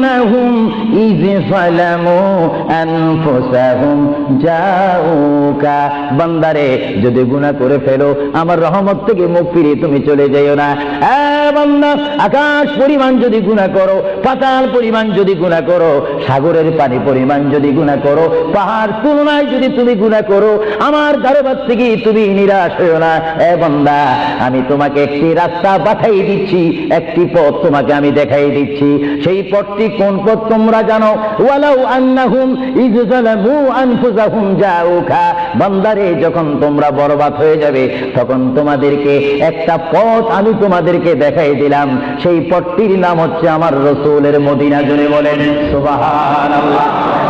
আন্নাহুম ইয যালামু আনফুসাহুম জাউকা বান্দারে, যদি গুনাহ করে ফেলো, আমার রহমত থেকে মুখ ফিরিয়ে তুমি চলে যাইও না। এ বান্দা, আকাশ পরিমাণ যদি গুনাহ করো, পাতাল পরিমাণ যদি গুনাহ করো, সাগরের পানি পরিমাণ যদি গুনাহ করো, পাহাড় তুলনায় যদি তুমি গুনাহ করো, আমার দরবার থেকে তুমি নিরাশ হইও না। এ বান্দা, আমি তোমাকে একটি রাস্তা পাঠাই দিচ্ছি, একটি পথ তোমাকে আমি দেখাই দিচ্ছি। সেই পথটি কোন পথ তোমরা জানো? ওয়ালাউ আন্নাহুম ইয আনফুসাহুম জাউকা বান্দারে, যখন তোমরা বরবাদ হয়ে যাবে, তখন তোমাদেরকে একটা পথ আমি তোমাদেরকে দেখাই দিলাম। সেই পথটির নাম হচ্ছে আমার রসুলের মদিনা জুড়ে বলেন। সুবহানাল্লাহ।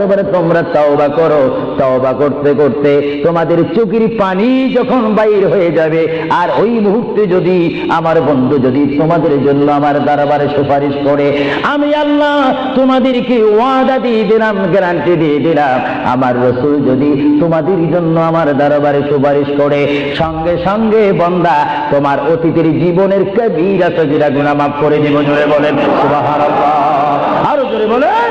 দরবারে তোমরা তওবা করো। তওবা করতে করতে তোমাদের চোখের পানি যখন বাইর হয়ে যাবে, আর ওই মুহূর্তে যদি আমার বন্ধু যদি তোমাদের জন্য আমার দরবারে সুপারিশ করে, আমি আল্লাহ তোমাদেরকে ওয়াদা দিয়ে দিলাম, গ্যারান্টি দিয়ে দিলাম, আমার রসুল যদি তোমাদের জন্য আমার দরবারে সুপারিশ করে, সঙ্গে সঙ্গে বন্দা তোমার অতীতের জীবনের কবিরা সজিরা গুণা মাফ করে দিব। জোরে বলেন আরও জোরে বলেন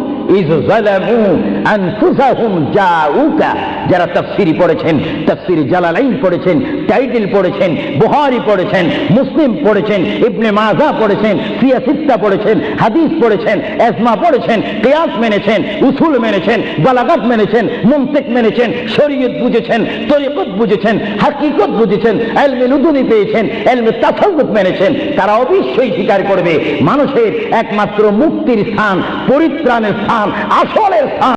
যারা তাফসিরি পড়েছেন, তাফসিরি জালালাইন পড়েছেন, টাইটেল পড়েছেন বুহারি পড়েছেন, মুসলিম পড়েছেন, ইবনে মাজা পড়েছেন সিয়াসিত্তা পড়েছেন, হাদিস পড়েছেন এসমা পড়েছেন, কিয়াস মেনেছেন, উসুল মেনেছেন, বালাগাত মেনেছেন মুমতিক মেনেছেন, শরীয়ত বুঝেছেন, তরিকত বুঝেছেন, হাকিকত বুঝেছেন, এলমে লুদুনি পেয়েছেন, এলমে তাসাউফ মেনেছেন, তারা অবশ্যই স্বীকার করবে, মানুষের একমাত্র মুক্তির স্থান, পরিত্রাণের স্থান আসলের স্থান।